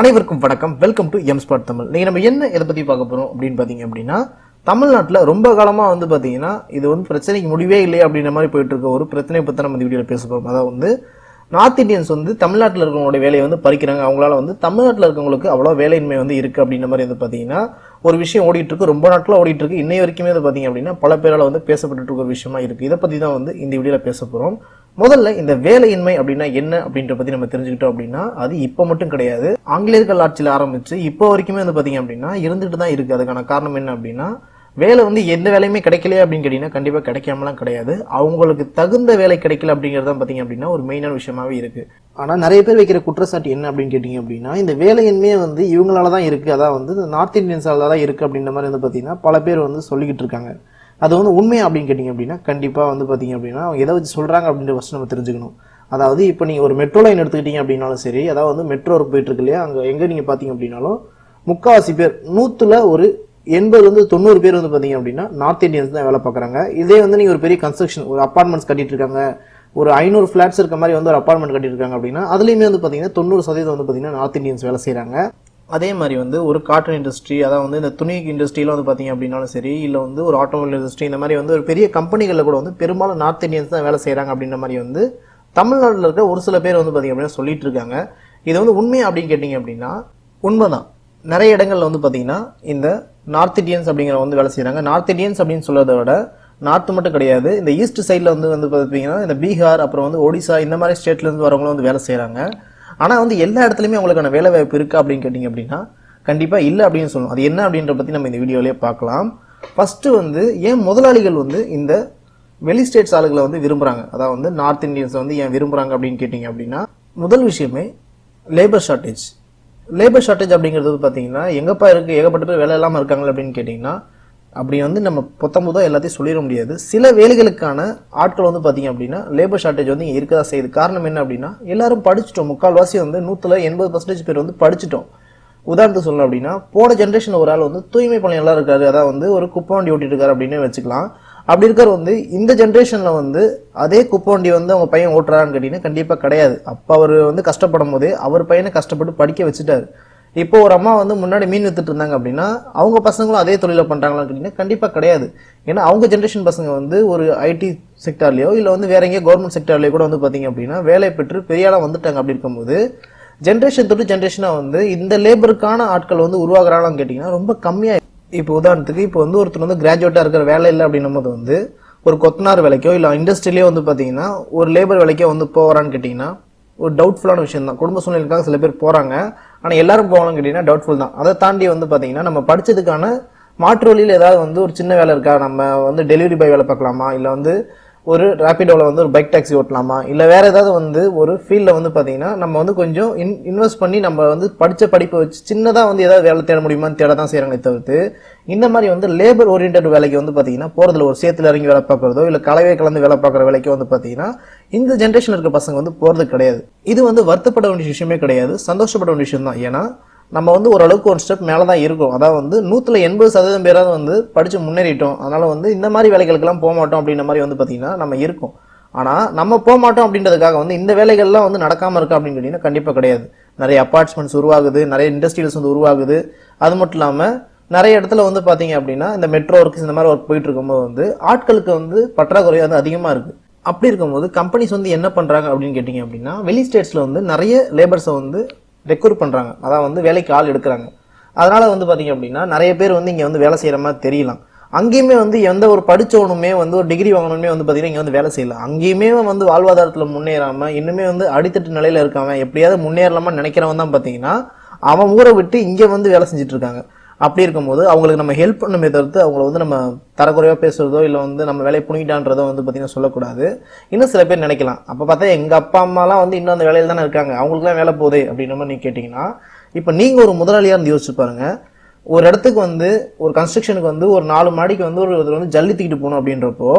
அனைவருக்கும் வணக்கம். Welcome to M spot Tamil நீங்கள் நம்ம என்ன இதை பற்றி பார்க்க போகிறோம் அப்படின்னு பார்த்தீங்க அப்படின்னா தமிழ்நாட்டில் ரொம்ப காலமாக வந்து பார்த்தீங்கன்னா இது வந்து பிரச்சனைக்கு முடிவே இல்லை அப்படின்ற மாதிரி போயிட்டு இருக்க ஒரு பிரச்சனையை பற்றி நம்ம இந்த வீடியோவில் பேச போகிறோம் அதாவது வந்து நார்த் இந்தியன்ஸ் வந்து தமிழ்நாட்டில் இருக்கிறவங்களுடைய வேலையை வந்து பறிக்கிறாங்க. அவங்களால வந்து தமிழ்நாட்டில் இருக்கவங்களுக்கு அவ்வளோ வேலையின்மை வந்து இருக்குது அப்படின்ற மாதிரி வந்து பார்த்தீங்கன்னா ஒரு விஷயம் ஓடிட்டு இருக்கு. ரொம்ப நாட்டில் ஓடிட்டு இருக்கு. இன்னை வரைக்குமே வந்து பார்த்தீங்க அப்படின்னா பல பேரால் வந்து பேசப்பட்டு இருக்க ஒரு விஷயமா இருக்குது இதை பற்றி தான் வந்து இந்த வீடியோவில் பேச போகிறோம் முதல்ல இந்த வேலையின்மை அப்படின்னா என்ன அப்படின்ற பத்தி நம்ம தெரிஞ்சுக்கிட்டோம் அப்படின்னா அது இப்போ மட்டும் கிடையாது. ஆங்கிலேயர்கள் ஆட்சியில் ஆரம்பிச்சு இப்போ வரைக்குமே வந்து பார்த்தீங்க அப்படின்னா இருந்துட்டு தான் இருக்கு. அதுக்கான காரணம் என்ன அப்படின்னா வேலை வந்து எந்த வேலையுமே கிடைக்கலையே அப்படின்னு கேட்டீங்கன்னா கண்டிப்பாக கிடைக்காமலாம் கிடையாது. அவங்களுக்கு தகுந்த வேலை கிடைக்கல அப்படிங்கிறது தான் பார்த்தீங்க அப்படின்னா ஒரு மெயினான விஷயமாவே இருக்குது ஆனால் நிறைய பேர் வைக்கிற குற்றச்சாட்டு என்ன அப்படின்னு கேட்டிங்க அப்படின்னா இந்த வேலையின்மையே வந்து இவங்களால தான் இருக்குது அதான் வந்து நார்த் இந்தியன்ஸால தான் இருக்குது அப்படின்ற மாதிரி வந்து பார்த்திங்கன்னா பல பேர் வந்து சொல்லிக்கிட்டு இருக்காங்க. அது வந்து உண்மை அப்படின்னு கேட்டிங்க அப்படின்னா கண்டிப்பாக வந்து பார்த்தீங்க அப்படின்னா அவங்க எதை வச்சு சொல்கிறாங்க அப்படின்ற ஃபஸ்ட் நம்ம தெரிஞ்சுக்கணும். அதாவது இப்போ நீங்கள் ஒரு மெட்ரோ லைன் எடுத்துக்கிட்டீங்க அப்படின்னாலும் சரி அதாவது வந்து மெட்ரோ ஒர்க் இல்லையா அங்கே எங்கே நீங்கள் பார்த்தீங்க அப்படின்னாலும் முக்கால்வாசி பேர் நூற்றுல ஒரு எண்பது வந்து தொண்ணூறு பேர் வந்து பார்த்தீங்க அப்படின்னா நார்த் இந்தியன்ஸ் தான் வேலை பார்க்குறாங்க. இதே வந்து நீங்கள் ஒரு பெரிய கன்ஸ்ட்ரக்ஷன் ஒரு அப்பார்ட்மெண்ட்ஸ் கட்டிட்டு இருக்காங்க ஒரு ஐநூறு ஃப்ளாட்ஸ் இருக்க மாதிரி வந்து ஒரு அப்பார்ட்மெண்ட் கட்டியிருக்காங்க அப்படின்னா அதுலேயுமே வந்து பார்த்தீங்கன்னா தொண்ணூறு சதவீதம் வந்து பார்த்தீங்கன்னா நார்த் இந்தியன்ஸ் வேலை செய்கிறாங்க அதே மாதிரி வந்து ஒரு காட்டன் இண்டஸ்ட்ரி அதாவது வந்து இந்த துணி இண்டஸ்ட்ரியில் வந்து பார்த்தீங்க அப்படின்னாலும் சரி இல்லை வந்து ஒரு ஆட்டோமொபைல் இண்டஸ்ட்ரி இந்த மாதிரி வந்து ஒரு பெரிய கம்பெனிகளில் கூட வந்து பெரும்பாலும் நார்த் இந்தியன்ஸ் தான் வேலை செய்கிறாங்க அப்படின்ற மாதிரி வந்து தமிழ்நாட்டில் இருக்க ஒரு சில பேர் வந்து பார்த்தீங்க அப்படின்னா சொல்லிட்டு இருக்காங்க. இது வந்து உண்மை அப்படின்னு கேட்டிங்க அப்படின்னா உண்மைதான். நிறைய இடங்கள்ல வந்து பார்த்தீங்கன்னா இந்த நார்த் இந்தியன்ஸ் அப்படிங்கிற வந்து வேலை செய்கிறாங்க நார்த் இந்தியன்ஸ் அப்படின்னு சொல்கிறத விட நார்த் மட்டும் கிடையாது. இந்த ஈஸ்ட் சைடில் வந்து வந்து பார்த்தீங்கன்னா இந்த பீகார் அப்புறம் வந்து ஒடிசா இந்த மாதிரி ஸ்டேட்லேருந்து வரவங்களும் வந்து வேலை செய்கிறாங்க ஆனால் வந்து எல்லா இடத்துலையுமே அவங்களுக்கான வேலை வாய்ப்பு இருக்கா அப்படின்னு கேட்டிங்க அப்படின்னா கண்டிப்பாக இல்லை அப்படின்னு சொல்லணும். அது என்ன அப்படின்ற பற்றி நம்ம இந்த வீடியோவிலே பார்க்கலாம். ஃபஸ்ட்டு வந்து ஏன் முதலாளிகள் வந்து இந்த வெளி ஸ்டேட்ஸ் ஆளுகளை வந்து விரும்புகிறாங்க அதாவது வந்து நார்த் இந்தியன்ஸ் வந்து ஏன் விரும்புகிறாங்க அப்படின்னு கேட்டிங்க அப்படின்னா முதல் விஷயமே லேபர் ஷார்ட்டேஜ் லேபர் ஷார்ட்டேஜ் அப்படிங்கிறது பார்த்தீங்கன்னா எங்கப்பா இருக்குது ஏகப்பட்ட பேர் வேலை இல்லாமல் இருக்காங்க அப்படின்னு கேட்டிங்கன்னா அப்படி வந்து நம்ம பொத்தம்புதா எல்லாத்தையும் சொல்லிட முடியாது. சில வேலைகளுக்கான ஆட்கள் வந்து பார்த்தீங்க அப்படின்னா லேபர் ஷார்ட்டேஜ் வந்து இங்கே தான் செய்யுது. காரணம் என்ன அப்படின்னா எல்லாரும் படிச்சிட்டோம். முக்கால்வாசி வந்து நூற்றில் எண்பது பர்சன்டேஜ் பேர் வந்து படிச்சிட்டோம். உதாரணத்துக்கு சொல்லணும் அப்படின்னா போன ஜென்ரேஷன் ஒரு ஆள் வந்து தூய்மை பணியாளர் எல்லாம் இருக்காரு. அதாவது வந்து ஒரு குப்பை வண்டி ஓட்டிட்டு இருக்காரு அப்படின்னு வச்சுக்கலாம். அப்படி இருக்கிற வந்து இந்த ஜென்ரேஷனில் வந்து அதே குப்பை வண்டி வந்து அவங்க பையன் ஓட்டுறான்னு கேட்டிங்கன்னா கண்டிப்பாக கிடையாது. அப்போ அவர் வந்து கஷ்டப்படும் போதே அவர் பையனை கஷ்டப்பட்டு படிக்க வச்சுட்டாரு. இப்போ ஒரு அம்மா வந்து முன்னாடி மீன் வித்துட்டு இருந்தாங்க அப்படின்னா அவங்க பசங்களும் அதே தொழிலை பண்ணுறாங்களான்னு கேட்டிங்கன்னா கண்டிப்பாக கிடையாது. ஏன்னா அவங்க ஜென்ரேஷன் பசங்க வந்து ஒரு ஐடி செக்டார்லேயோ இல்லை வந்து வேற எங்கேயோ கவர்மெண்ட் செக்டார்லேயோ கூட வந்து பார்த்தீங்க அப்படின்னா வேலை பெற்று பெரிய ஆளாக வந்துட்டாங்க அப்படி இருக்கும்போது ஜென்ரேஷன் தொட்டு ஜென்ரேஷனாக வந்து இந்த லேபருக்கான ஆட்கள் வந்து உருவாகிறாங்கன்னு கேட்டிங்கன்னா ரொம்ப கம்மியாக இப்போ உதாரணத்துக்கு இப்போ வந்து ஒருத்தர் வந்து கிராஜுவேட்டாக இருக்கிற வேலை இல்லை அப்படின்னும் போது வந்து ஒரு கொத்தனார் வேலைக்கோ இல்லை இண்டஸ்ட்ரியிலேயோ வந்து பார்த்தீங்கன்னா ஒரு லேபர் வேலைக்கோ வந்து போகிறான்னு கேட்டிங்கன்னா ஒரு டவுட்ஃபுல்லான விஷயம் தான் குடும்ப சூழ்நிலைக்காக சில பேர் போகிறாங்க ஆனால் எல்லாரும் போகலாம் கேட்டிங்கன்னா டவுட்ஃபுல் தான். அதை தாண்டி வந்து பார்த்தீங்கன்னா நம்ம படித்ததுக்கான மாற்று வழியில் ஏதாவது வந்து ஒரு சின்ன வேலை இருக்கா? நம்ம வந்து டெலிவரி பாய் வேலை பார்க்கலாமா? இல்லை வந்து ஒரு ரேப்பிடோவில் வந்து ஒரு பைக் டாக்ஸி ஓட்டலாமா? இல்லை வேறு ஏதாவது வந்து ஒரு ஃபீல்டில் வந்து பார்த்தீங்கன்னா நம்ம வந்து கொஞ்சம் இன் இன்வெஸ்ட் பண்ணி நம்ம வந்து படித்த படிப்பை வச்சு சின்னதாக வந்து ஏதாவது வேலை தேட முடியுமான்னு தேட தான் செய்கிறாங்களே தவிர்த்து இந்த மாதிரி வந்து லேபர் ஓரியன்ட் வேலைக்கு வந்து பார்த்தீங்கன்னா போகிறதுல ஒரு சேத்துல இறங்கி வேலை பார்க்குறதோ இல்லை கலவையை கலந்து வேலை பார்க்குற வேலைக்கு வந்து பார்த்தீங்கன்னா இந்த ஜென்ரேஷன் இருக்க பசங்க வந்து போகிறது கிடையாது. இது வந்து வருத்தப்பட வேண்டிய விஷயமே கிடையாது சந்தோஷப்பட வேண்டிய விஷயம் தான் ஏன்னா நம்ம வந்து ஓரளவுக்கு ஒரு ஸ்டெப் மேலே தான் இருக்கும். அதாவது வந்து நூற்றில் எண்பது சதவீதம் பேராவது வந்து படித்து முன்னேறிட்டோம். அதனால் வந்து இந்த மாதிரி வேலைகளுக்கெல்லாம் போக மாட்டோம் அப்படின்ற மாதிரி வந்து பார்த்திங்கன்னா நம்ம இருக்கோம். ஆனால் நம்ம போக மாட்டோம் அப்படின்றதுக்காக வந்து இந்த வேலைகள்லாம் வந்து நடக்காமல் இருக்கா அப்படின்னு கேட்டிங்கன்னா கண்டிப்பாக கிடையாது. நிறைய அப்பார்ட்மெண்ட்ஸ் உருவாகுது நிறைய இண்டஸ்ட்ரியல்ஸ் வந்து உருவாகுது. அது மட்டும் இல்லாமல் நிறைய இடத்துல வந்து பார்த்தீங்க அப்படின்னா இந்த மெட்ரோ ஒர்க்ஸ் இந்த மாதிரி ஒர்க் போயிட்டு இருக்கும்போது வந்து ஆட்களுக்கு வந்து பற்றாக்குறை வந்து அதிகமாக இருக்குது அப்படி இருக்கும்போது கம்பெனிஸ் வந்து என்ன பண்ணுறாங்க அப்படின்னு கேட்டிங்க அப்படின்னா வெளி ஸ்டேட்ஸில் வந்து நிறைய லேபர்ஸை வந்து ரெக்ரூட் பண்ணுறாங்க அதான் வந்து வேலைக்கு ஆள் எடுக்கிறாங்க. அதனால் வந்து பார்த்திங்க அப்படின்னா நிறைய பேர் வந்து இங்கே வந்து வேலை செய்கிற மாதிரி தெரியலாம். அங்கேயுமே வந்து எந்த ஒரு படிச்சவனுமே வந்து ஒரு டிகிரி வாங்கணுமே வந்து பார்த்தீங்கன்னா இங்கே வந்து வேலை செய்யலாம் அங்கேயுமே வந்து வாழ்வாதாரத்தில் முன்னேறாமல் இன்னுமே வந்து அடித்தட்டு நிலையில் இருக்காமல் எப்படியாவது முன்னேறலாமா நினைக்கிறவன் தான் பார்த்தீங்கன்னா அவன் ஊரை விட்டு இங்கே வந்து வேலை செஞ்சுட்டு இருக்காங்க. அப்படி இருக்கும்போது அவங்களுக்கு நம்ம ஹெல்ப் பண்ணுமே தவிர்த்து அவங்கள வந்து நம்ம தரக்குறைவாக பேசுறதோ இல்லை வந்து நம்ம வேலையை புனிட்டான்றதோ வந்து பார்த்தீங்கன்னா சொல்லக்கூடாது. இன்னும் சில பேர் நினைக்கலாம். அப்போ பார்த்தா எங்கள் அப்பா அம்மாலாம் வந்து இன்னும் அந்த வேலையில் தானே இருக்காங்க. அவங்களுக்குலாம் வேலை போதே அப்படின்ற மாதிரி நீங்கள் கேட்டிங்கன்னா இப்போ நீங்கள் ஒரு முதலாளியாக இருந்து யோசிச்சு பாருங்கள் ஒரு இடத்துக்கு வந்து ஒரு கன்ஸ்ட்ரக்ஷனுக்கு வந்து ஒரு நாலு மாடிக்கு வந்து ஒரு இதில் வந்து ஜல்லி தூக்கிட்டு போகணும் அப்படின்றப்போ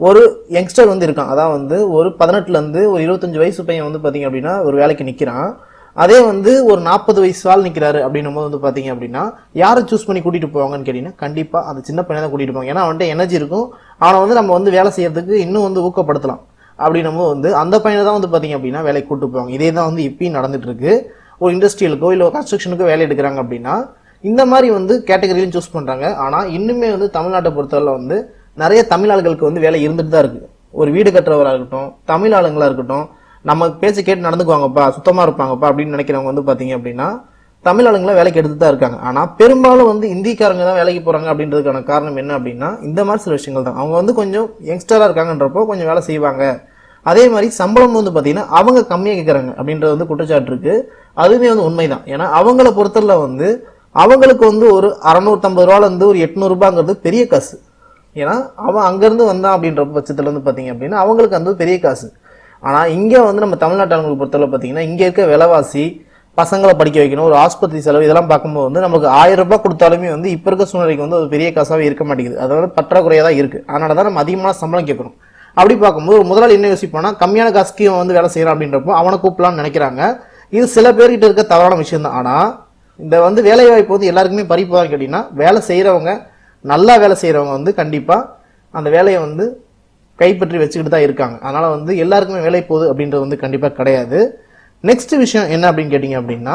ஒரு யங்ஸ்டர் வந்து இருக்கான். அதான் வந்து ஒரு பதினெட்டுலேருந்து ஒரு இருபத்தஞ்சு வயசு பையன் வந்து பார்த்திங்க அப்படின்னா ஒரு வேலைக்கு நிற்கிறான் அதே வந்து ஒரு நாற்பது வயசு ஆள் நிற்கிறாரு அப்படின்னும் போது வந்து பார்த்தீங்க அப்படின்னா யாரை சூஸ் பண்ணி கூட்டிட்டு போவாங்கன்னு கேட்டீங்கன்னா கண்டிப்பாக அந்த சின்ன பையனை தான் கூட்டிட்டு போவாங்க. ஏன்னா அவன்கிட்ட எனர்ஜி இருக்கும். அவனை வந்து நம்ம வந்து வேலை செய்யறதுக்கு இன்னும் வந்து ஊக்கப்படுத்தலாம். அப்படின்னும் போது வந்து அந்த பையனை தான் வந்து பார்த்தீங்க அப்படின்னா வேலைக்கு கூட்டு போவாங்க. இதே தான் வந்து இப்பயும் நடந்துட்டு இருக்கு. ஒரு இண்டஸ்ட்ரியலுக்கோ இல்லை கன்ஸ்ட்ரக்ஷனுக்கோ வேலை எடுக்கிறாங்க அப்படின்னா இந்த மாதிரி வந்து கேட்டகரியிலும் சூஸ் பண்ணுறாங்க ஆனால் இன்னுமே வந்து தமிழ்நாட்டை பொறுத்தவரை வந்து நிறைய தமிழ் ஆளுகளுக்கு வந்து வேலை இருந்துட்டு தான் இருக்குது ஒரு வீடு கட்டுறவராக இருக்கட்டும் தமிழ் ஆளுங்களாக இருக்கட்டும் நம்ம பேச்சு கேட்டு நடந்துக்குவாங்கப்பா சுத்தமாக இருப்பாங்கப்பா அப்படின்னு நினைக்கிறவங்க வந்து பார்த்தீங்க அப்படின்னா தமிழ் ஆளுங்களை வேலைக்கு எடுத்து தான் இருக்காங்க. ஆனால் பெரும்பாலும் வந்து இந்திக்காரங்க தான் வேலைக்கு போகிறாங்க அப்படின்றதுக்கான காரணம் என்ன அப்படின்னா இந்த மாதிரி சில விஷயங்கள் தான். அவங்க வந்து கொஞ்சம் யங்ஸ்டராக இருக்காங்கன்றப்போ கொஞ்சம் வேலை செய்வாங்க. அதே மாதிரி சம்பளம் வந்து பார்த்தீங்கன்னா அவங்க கம்மியாக கேட்குறாங்க அப்படின்றது வந்து குற்றச்சாட்டு இருக்குது அதுவுமே வந்து உண்மைதான். ஏன்னா அவங்கள பொறுத்தரில் வந்து அவங்களுக்கு வந்து ஒரு அறநூற்றம்பது ரூபாலேருந்து ஒரு எட்நூறுபாங்கிறது பெரிய காசு. ஏன்னா அவன் அங்கேருந்து வந்தான் அப்படின்ற பட்சத்தில் வந்து பார்த்தீங்க அப்படின்னா அவங்களுக்கு அந்த பெரிய காசு. ஆனால் இங்கே வந்து நம்ம தமிழ்நாட்டாளங்களுக்கு பொறுத்தவரை பார்த்தீங்கன்னா இங்கே இருக்க விலைவாசி பசங்களை படிக்க வைக்கணும் ஒரு ஆஸ்பத்திரி செலவு இதெல்லாம் பார்க்கும்போது வந்து நமக்கு ஆயிரம் ரூபாய் கொடுத்தாலுமே வந்து இப்போ இருக்க சூழ்நிலைக்கு வந்து ஒரு பெரிய காசாகவே இருக்க மாட்டேங்குது. அதாவது பற்றாக்குறையாக தான் இருக்குது அதனால தான் நம்ம அதிகமான சம்பளம் கேட்கணும். அப்படி பார்க்கும்போது ஒரு முதலாளி என்ன யோசிப்பானா கம்மியான காசுக்கு இவன் வந்து வேலை செய்கிறான் அப்படின்றப்போ அவனை கூப்பிடலாம்னு நினைக்கிறாங்க. இது சில பேர்கிட்ட இருக்க தவறான விஷயம் தான். ஆனால் இந்த வந்து வேலை வாய்ப்பு வந்து எல்லாருக்குமே பறிப்பதாக கேட்டிங்கன்னா வேலை செய்கிறவங்க நல்லா வேலை செய்கிறவங்க வந்து கண்டிப்பாக அந்த வேலையை வந்து கைப்பற்றி வச்சுக்கிட்டு தான் இருக்காங்க. அதனால் வந்து எல்லாருக்குமே வேலை போகுது அப்படின்றது வந்து கண்டிப்பாக கிடையாது. நெக்ஸ்ட் விஷயம் என்ன அப்படின்னு கேட்டிங்க அப்படின்னா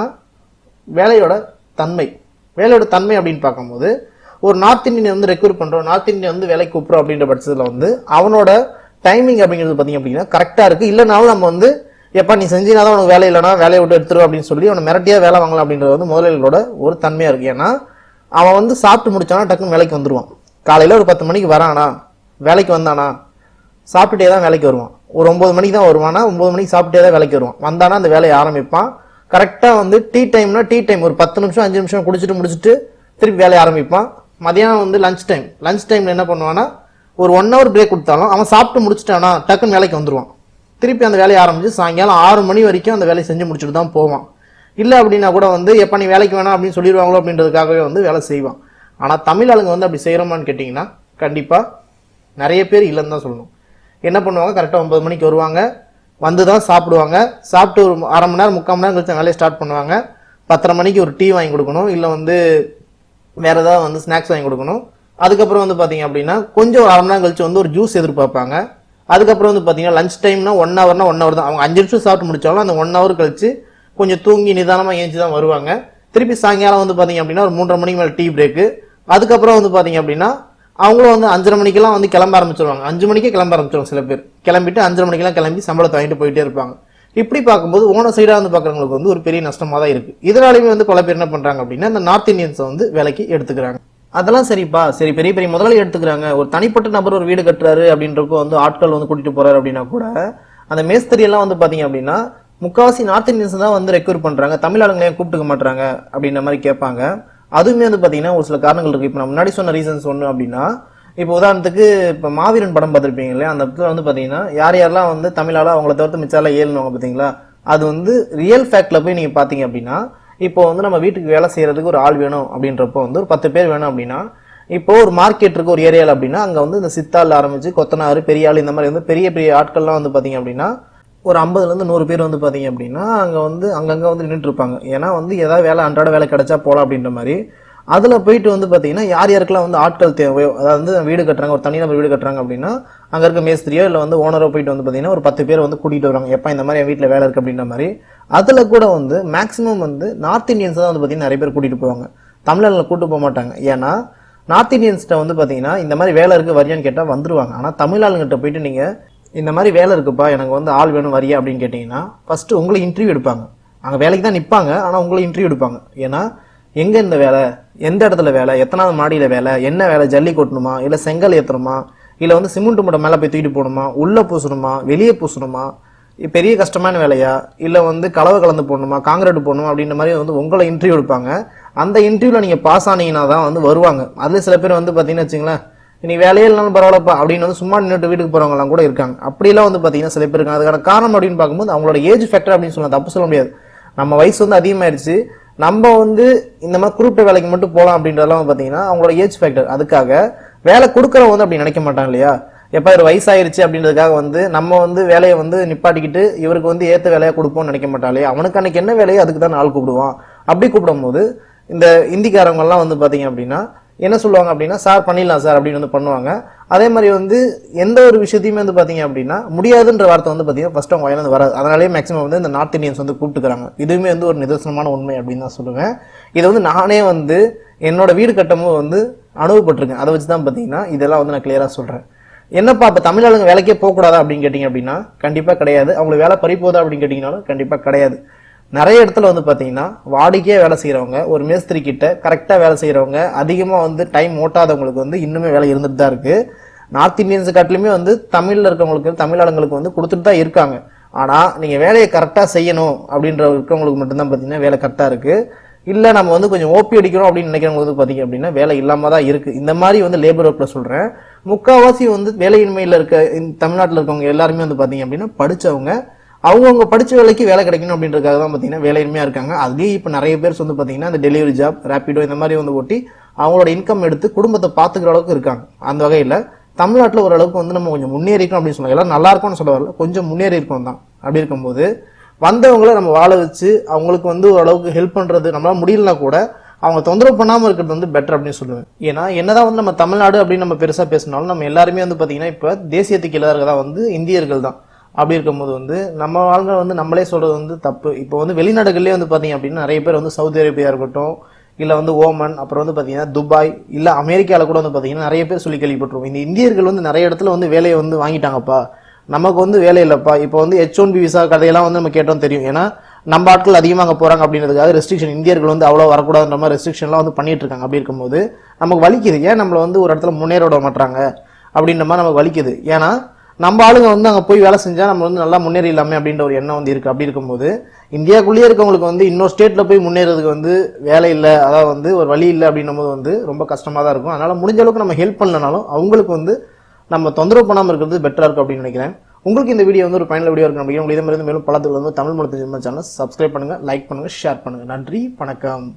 வேலையோட தன்மை. வேலையோட தன்மை அப்படின்னு பார்க்கும்போது ஒரு நார்த் இந்தியன் வந்து ரெக்ரூட் பண்ணுறோம் நார்த் இந்தியன் வந்து வேலைக்கு கூப்பிட்றோம் அப்படின்ற பட்சத்தில் வந்து அவனோட டைமிங் அப்படிங்கிறது பார்த்தீங்க அப்படின்னா கரெக்டாக இருக்குது இல்லைனாலும் நம்ம வந்து எப்பா நீ செஞ்சினா தான் உனக்கு வேலை இல்லைனா வேலையை விட்டு எடுத்துரு அப்படின்னு சொல்லி அவனை மிரட்டியாக வேலை வாங்கலாம் அப்படின்றது வந்து முதலாளிகளோட ஒரு தன்மையாக இருக்குது ஏன்னா அவன் வந்து சாப்பிட்டு முடிச்சானா டக்குன்னு வேலைக்கு வந்துடுவான் காலையில் ஒரு பத்து மணிக்கு வரானா வேலைக்கு வந்தானா சாப்பிட்டுட்டே தான் வேலைக்கு வருவான். ஒரு ஒம்பது மணிக்கு தான் வருவானா ஒம்பது மணிக்கு சாப்பிட்டே தான் வேலைக்கு வருவான். வந்தானா அந்த வேலையை ஆரம்பிப்பான். கரெக்டாக வந்து டீ டைம்னா டீ டைம் ஒரு பத்து நிமிஷம் அஞ்சு நிமிஷம் குடிச்சிட்டு முடிச்சுட்டு திருப்பி வேலையை ஆரம்பிப்பான். மதியானம் வந்து லஞ்ச் டைம் லஞ்ச் டைமில் என்ன பண்ணுவான்னா ஒரு ஒன் ஹவர் பிரேக் கொடுத்தாலும் அவன் சாப்பிட்டு முடிச்சிட்டானா டக்குன்னு வேலைக்கு வந்துடுவான் திருப்பி அந்த வேலையை ஆரம்பிச்சு சாயங்காலம் ஆறு மணி வரைக்கும் அந்த வேலையை செஞ்சு முடிச்சுட்டு தான் போவான். இல்லை அப்படின்னா கூட வந்து எப்போ நீ வேலைக்கு வேணாம் அப்படின்னு சொல்லிடுவாங்களோ அப்படின்றதுக்காகவே வந்து வேலை செய்வான். ஆனால் தமிழ் ஆளுங்க வந்து அப்படி செய்கிறோமான்னு கேட்டிங்கன்னா கண்டிப்பாக நிறைய பேர் இல்லைன்னு தான் சொல்லணும். என்ன பண்ணுவாங்க? கரெக்டாக ஒன்பது மணிக்கு வருவாங்க. வந்து தான் சாப்பிடுவாங்க. சாப்பிட்டு ஒரு அரை மணி நேரம் முக்கால் மணி நேரம் கழிச்சு வேலையை ஸ்டார்ட் பண்ணுவாங்க. பத்தரை மணிக்கு ஒரு டீ வாங்கி கொடுக்கணும். இல்லை வந்து வேறு ஏதாவது வந்து ஸ்நாக்ஸ் வாங்கி கொடுக்கணும். அதுக்கப்புறம் வந்து பார்த்தீங்க அப்படின்னா கொஞ்சம் ஒரு அரை மணி நேரம் கழிச்சு வந்து ஒரு ஜூஸ் எதிர்பார்ப்பாங்க. அதுக்கப்புறம் வந்து பார்த்தீங்கன்னா லஞ்ச் டைம்னா ஒன் ஹவர்னா ஒன் ஹவர் தான். அவங்க அஞ்சு நிமிஷம் சாப்பிட்டு முடிச்சாலும் அந்த ஒன் ஹவர் கழிச்சு கொஞ்சம் தூங்கி நிதானமாக ஏஞ்சி தான் வருவாங்க. திருப்பி சாயங்காலம் வந்து பார்த்தீங்க அப்படின்னா ஒரு மூன்றரை மணிக்கு மேலே டீ பிரேக்கு அதுக்கப்புறம் வந்து பார்த்தீங்க அப்படின்னா அவங்களும் வந்து அஞ்சரை மணிக்கெல்லாம் வந்து கிளம்ப ஆரம்பிச்சிருவாங்க. அஞ்சு மணிக்கே கிளம்ப ஆரம்பிச்சிருவாங்க சில பேர். கிளம்பிட்டு அஞ்சரை மணிக்கெல்லாம் கிளம்பி சம்பளத்தை வாங்கிட்டு போயிட்டே இருப்பாங்க. இப்படி பார்க்கும்போது ஓன சைடாக வந்து பார்க்குறவங்களுக்கு வந்து ஒரு பெரிய நஷ்டமாக தான் இருக்குது இதனாலையுமே வந்து பல பேர் என்ன பண்ணுறாங்க அப்படின்னா இந்த நார்த் இந்தியன்ஸை வந்து வேலைக்கு எடுத்துக்கிறாங்க. அதெல்லாம் சரிப்பா சரி பெரிய பெரிய முதலாளி எடுத்துக்கிறாங்க. ஒரு தனிப்பட்ட நபர் ஒரு வீடு கட்டுறாரு அப்படின்றப்போ வந்து ஆட்கள் வந்து கூட்டிகிட்டு போகிறாரு அப்படின்னா கூட அந்த மேஸ்திரி எல்லாம் வந்து பார்த்தீங்க அப்படின்னா முக்காவாசி நார்த் இந்தியன்ஸ் தான் வந்து ரெக்யூர் பண்ணுறாங்க தமிழ் ஆளுங்களையும் கூப்பிட்டுக்க மாட்டாங்க அப்படின்ற மாதிரி கேட்பாங்க. அதுவுமே வந்து பார்த்தீங்கன்னா ஒரு சில காரணங்கள் இருக்குது இப்போ நான் முன்னாடி சொன்ன ரீசன்ஸ் ஒன்று அப்படின்னா இப்போ உதாரணத்துக்கு இப்போ மாவீரன் படம் பார்த்துருப்பீங்க இல்லையா? அந்த இடத்துல வந்து பார்த்தீங்கன்னா யார் யாரெல்லாம் வந்து தமிழால் அவங்கள தவிர்த்து மிச்சாலாம் ஏழுனுவாங்க பார்த்தீங்களா அது வந்து ரியல் ஃபேக்டில் போய் நீங்கள் பார்த்தீங்க அப்படின்னா இப்போ வந்து நம்ம வீட்டுக்கு வேலை செய்கிறதுக்கு ஒரு ஆள் வேணும் அப்படின்றப்போ வந்து ஒரு பத்து பேர் வேணும் அப்படின்னா இப்போ ஒரு மார்க்கெட் இருக்க ஒரு ஏரியாவில் அப்படின்னா அங்கே வந்து இந்த சித்தாள் ஆரம்பிச்சு கொத்தனார் பெரியாள் இந்த மாதிரி வந்து பெரிய பெரிய ஆட்கள்லாம் வந்து பார்த்தீங்க அப்படின்னா ஒரு ஐம்பதுலேருந்து நூறு பேர் வந்து பார்த்தீங்க அப்படின்னா அங்கே வந்து அங்கங்கே வந்து நின்றுட்டு இருப்பாங்க ஏன்னா வந்து ஏதாவது வேலை அன்றாட வேலை கிடைச்சா போகலாம் அப்படின்ற மாதிரி. அதில் போயிட்டு வந்து பார்த்தீங்கன்னா யார் யாருக்கெல்லாம் வந்து ஆட்கள் தேவையோ அதாவது வந்து வீடு கட்டுறாங்க ஒரு தனிநபர் வீடு கட்டுறாங்க அப்படின்னா அங்கே இருக்க மேஸ்திரியோ இல்லை வந்து ஓனரோ போயிட்டு வந்து பார்த்தீங்கன்னா ஒரு பத்து பேர் வந்து கூட்டிகிட்டு வருவாங்க. எப்போ இந்த மாதிரி என் வீட்டில் வேலை இருக்குது அப்படின்ற மாதிரி. அதில் கூட வந்து மேக்ஸிமம் வந்து நார்த் இந்தியன்ஸ் தான் வந்து பார்த்தீங்கன்னா நிறைய பேர் கூட்டிகிட்டு போவாங்க. தமிழர்களை கூட்டு போக மாட்டாங்க. ஏன்னா நார்த் இந்தியன்ஸ்கிட்ட வந்து பார்த்தீங்கன்னா இந்த மாதிரி வேலை இருக்குது வரியான்னு கேட்டால் வந்துருவாங்க. ஆனால் தமிழ் ஆளுங்கிட்ட போயிட்டு நீங்கள் இந்த மாதிரி வேலை இருக்குப்பா எனக்கு வந்து ஆள் வேணும் வரியா அப்படின்னு கேட்டிங்கன்னா ஃபஸ்ட்டு உங்களை இன்டர்வியூ எடுப்பாங்க. அங்கே வேலைக்கு தான் நிற்பாங்க ஆனால் உங்களை இன்டர்வியூ எடுப்பாங்க. ஏன்னா எங்கே இந்த வேலை? எந்த இடத்துல வேலை? எத்தனாவது மாடியில் வேலை? என்ன வேலை? ஜல்லி கொட்டணுமா? இல்லை செங்கல் ஏற்றணுமா இல்லை வந்து சிமெண்ட் மூட்டை மேலே போய் தூக்கிட்டு போகணுமா? உள்ளே பூசணுமா? வெளியே பூசணுமா? பெரிய கஷ்டமான வேலையா? இல்லை வந்து கலவை கலந்து போடணுமா காங்கிரீட் போடணுமா அப்படின்ற மாதிரி வந்து உங்களை இன்டர்வியூ எடுப்பாங்க. அந்த இன்டர்வியூவில் நீங்கள் பாஸ் ஆனீங்கன்னா தான் வந்து வருவாங்க. அதில் சில பேர் வந்து பார்த்தீங்கன்னு வச்சுங்களேன் நீ வேலையே இல்லைனாலும் பரவாயில்லப்பா அப்படின்னு வந்து சும்மா நின்றுட்டு வீட்டுக்கு போகிறவங்கலாம் கூட இருக்காங்க. அப்படிலாம் வந்து பார்த்தீங்கன்னா சில பேர் இருக்காங்க. அதுக்கான காரணம் அப்படின்னு பார்க்கும்போது அவங்களோட ஏஜ் ஃபேக்டர் அப்படின்னு சொல்லலாம் தப்பு சொல்ல முடியாது. நம்ம வயசு வந்து அதிகமாயிருச்சு நம்ம வந்து இந்த மாதிரி குறிப்பிட்ட வேலைக்கு மட்டும் போகலாம் அப்படின்றதெல்லாம் வந்து பார்த்தீங்கன்னா அவங்களோட ஏஜ் ஃபேக்டர் அதுக்காக வேலை கொடுக்குறவங்க வந்து அப்படி நினைக்க மாட்டாங்க இல்லையா? எப்போ இவர் வயசாயிருச்சு அப்படின்றதுக்காக வந்து நம்ம வந்து வேலையை வந்து நிப்பாட்டிக்கிட்டு இவருக்கு வந்து ஏற்ற வேலையாக கொடுப்போம்னு நினைக்க மாட்டாளே அவனுக்கு அன்னைக்கு என்ன வேலையோ அதுக்கு தான் ஆள் கூப்பிடுவான். அப்படி கூப்பிடும்போது இந்த இந்திக்காரங்கெல்லாம் வந்து பார்த்தீங்க அப்படின்னா என்ன சொல்லுவாங்க அப்படின்னா சார் பண்ணிடலாம் சார் அப்படின்னு வந்து பண்ணுவாங்க. அதே மாதிரி வந்து எந்த ஒரு விஷயத்தையுமே வந்து பார்த்தீங்க அப்படின்னா முடியாதுன்ற வார்த்தை வந்து பார்த்தீங்கன்னா ஃபஸ்ட் அவங்க வாயிலிருந்து வராது. அதனாலேயே மேக்ஸிமம் வந்து இந்த நார்த் இந்தியன்ஸ் வந்து கூப்பிட்டுக்கிறாங்க. இதுவுமே வந்து ஒரு நிதர்சனமான உண்மை அப்படின்னு தான் சொல்லுவேன். இதை வந்து நானே வந்து என்னோட வீடு கட்டமும் வந்து அனுபவப்பட்டிருக்கேன். அதை வச்சு தான் பார்த்தீங்கன்னா இதெல்லாம் வந்து நான் கிளியராக சொல்கிறேன் என்னப்பா இப்போ தமிழ் ஆளுங்க வேலைக்கே போகக்கூடாதா அப்படின்னு கேட்டிங்க அப்படின்னா கண்டிப்பாக கிடையாது. அவங்களுக்கு வேலை பறி போதா அப்படின்னு கேட்டிங்கனாலும் கண்டிப்பாக கிடையாது. நிறைய இடத்துல வந்து பார்த்தீங்கன்னா வாடிக்கையாக வேலை செய்கிறவங்க ஒரு மேஸ்திரி கிட்ட கரெக்டாக வேலை செய்கிறவங்க அதிகமாக வந்து டைம் ஓட்டாதவங்களுக்கு வந்து இன்னுமே வேலை இருந்துட்டு தான் இருக்குது நார்த் இந்தியன்ஸ் காட்டிலுமே வந்து தமிழில் இருக்கவங்களுக்கு தமிழ் ஆளுங்களுக்கு வந்து கொடுத்துட்டு தான் இருக்காங்க. ஆனால் நீங்கள் வேலையை கரெக்டாக செய்யணும் அப்படின்ற இருக்கிறவங்களுக்கு மட்டும்தான் பார்த்தீங்கன்னா வேலை கரெக்டாக இருக்குது இல்லை நம்ம வந்து கொஞ்சம் ஓபி அடிக்கணும் அப்படின்னு நினைக்கிறவங்க வந்து பார்த்தீங்க அப்படின்னா வேலை இல்லாமல் தான் இருக்குது இந்த மாதிரி வந்து லேபர் ஒர்க்கில் சொல்கிறேன் முக்கால்வாசி வந்து வேலையின்மையில் இருக்க தமிழ்நாட்டில் இருக்கவங்க எல்லாருமே வந்து பார்த்தீங்க அப்படின்னா படித்தவங்க அவங்கவுங்க படிச்ச வேலைக்கு வேலை கிடைக்கணும் அப்படின்றதுக்காக தான் பார்த்தீங்கன்னா வேலையின்மையாக இருக்காங்க. அதுலேயும் இப்போ நிறைய பேர் வந்து பார்த்தீங்கன்னா அந்த டெலிவரி ஜாப் ரேப்பிடோ இந்த மாதிரி வந்து ஓட்டி அவங்களோட இன்கம் எடுத்து குடும்பத்தை பார்த்துக்கிற அளவுக்கு இருக்காங்க. அந்த வகையில் தமிழ்நாட்டில் ஓரளவுக்கு வந்து நம்ம கொஞ்சம் முன்னேறிக்கணும் அப்படின்னு சொல்லுவாங்க எல்லாம் நல்லா இருக்கும்னு சொல்ல வரல. கொஞ்சம் முன்னேறி இருக்கோம் தான். அப்படி இருக்கும்போது வந்தவங்கள நம்ம வாழ வச்சு அவங்களுக்கு வந்து ஓரளவுக்கு ஹெல்ப் பண்ணுறது நம்மளால் முடியலனா கூட அவங்க தொந்தரவு பண்ணாமல் இருக்கிறது வந்து பெட்டர் அப்படின்னு சொல்லுவேன். ஏன்னா என்னதான் வந்து நம்ம தமிழ்நாடு அப்படின்னு நம்ம பெருசாக பேசினாலும் நம்ம எல்லாருமே வந்து பார்த்தீங்கன்னா இப்போ தேசியத்துக்கு இல்லாதவங்க தான் வந்து இந்தியர்கள் தான். அப்படி இருக்கும்போது வந்து நம்ம ஆளுங்க வந்து நம்மளே சொல்கிறது வந்து தப்பு. இப்போ வந்து வெளிநாடுகள்லேயே வந்து பார்த்தீங்க அப்படின்னா நிறைய பேர் வந்து சவுதி அரேபியா இருக்கட்டும் இல்லை வந்து ஓமன் அப்புறம் வந்து பார்த்தீங்கன்னா துபாய் இல்லை அமெரிக்காவில் கூட வந்து பார்த்தீங்கன்னா நிறைய பேர் சொல்லி கேள்விப்பட்டுருவோம் இந்த இந்தியர்கள் வந்து நிறைய இடத்துல வந்து வேலையை வந்து வாங்கிட்டாங்கப்பா. நமக்கு வந்து வேலை இல்லைப்பா. இப்போ வந்து ஹெச் ஒன் பி விசா கதையெல்லாம் வந்து நம்ம கேட்டோம் தெரியும். ஏன்னா நம்ம ஆட்கள் அதிகமாக அங்கே போகிறாங்க அப்படின்றதுக்காக ரெஸ்ட்ரிக்ஷன் இந்தியர்கள் வந்து அவ்வளோ வரக்கூடாதுன்ற மாதிரி ரெஸ்ட்ரிக்ஷன்லாம் வந்து பண்ணிட்டு இருக்காங்க. அப்படி இருக்கும்போது நமக்கு வலிக்குது. ஏன் நம்மளை வந்து ஒரு இடத்துல முன்னேற விட மாட்டாங்க அப்படின்ற மாதிரி நமக்கு வலிக்குது. ஏன்னா நம்ம ஆளுங்க வந்து அங்கே போய் வேலை செஞ்சால் நம்ம வந்து நல்லா முன்னேறிடலாமே அப்படின்ற ஒரு எண்ணம் வந்து இருக்குது அப்படி இருக்கும்போது இந்தியாக்குள்ளேயே இருக்கவங்களுக்கு வந்து இன்னொரு ஸ்டேட்டில் போய் முன்னேறதுக்கு வந்து வேலை இல்லை அதாவது வந்து ஒரு வழி இல்லை அப்படின்னும் போது வந்து ரொம்ப கஷ்டமாக தான் இருக்கும். அதனால் முடிஞ்ச அளவுக்கு நம்ம ஹெல்ப் பண்ணலனாலும் அவங்களுக்கு வந்து நம்ம தொந்தரவு பண்ணாமல் இருக்கிறது பெட்டராக இருக்கும் அப்படின்னு நினைக்கிறேன். உங்களுக்கு இந்த வீடியோ வந்து ஒரு பயனுள்ள வீடியோ இருக்கும் நினைக்கிறேன். உங்களுக்கு இதே மாதிரி மேலும் பலத்துக்கு வந்து தமிழ் மொழி சேனல் சப்ஸ்கிரைப் பண்ணுங்கள் லைக் பண்ணுங்கள் ஷேர் பண்ணுங்கள் நன்றி வணக்கம்.